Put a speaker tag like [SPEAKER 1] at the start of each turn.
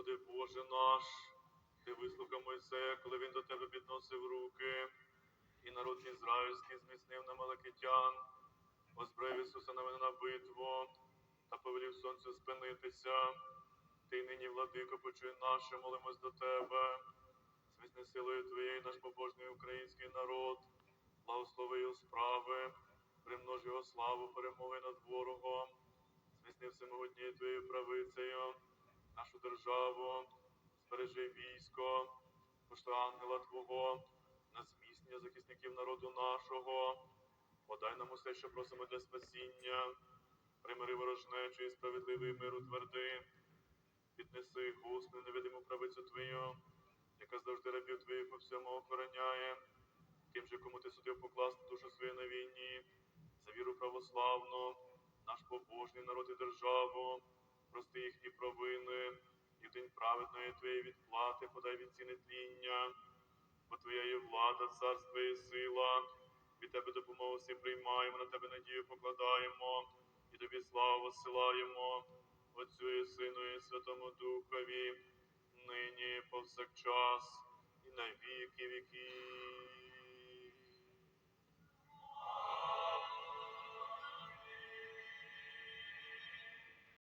[SPEAKER 1] Господи Боже наш, ти вислухав Мойсея, коли він до тебе підносив руки, і народ ізраїльський зміцнив на Малакитян, озброїв Ісуса на мене на битву, та повелів сонцю спинитися. Ти нині, владико, почуй наше, молимось до тебе. Зміцни силою Твоєю наш побожний український народ, благослови його справи, примножи його славу, перемоги над ворогом, зміцни всемогутньою Твоєю правицею, нашу державу, збережи військо, пошли ангела Твого, на зміцнення захисників народу нашого, подай нам усе, що просимо для спасіння, примири ворожнечу і справедливий мир утверди, піднеси гусну невидиму правицю Твою, яка завжди рабів Твоїх у всьому охороняє, тим же, кому ти судив покласти душу свою на війні, за віру православну, наш побожний народ і державу, прости їхні провини, і день праведної Твоєї відплати подай вінці нетління, бо Твоя є влада, царство і сила, від Тебе допомогу всі приймаємо, на Тебе надію покладаємо, і Тобі славу посилаємо, Отцю і Сину, і Святому Духові, нині повсякчас, і на віки віків.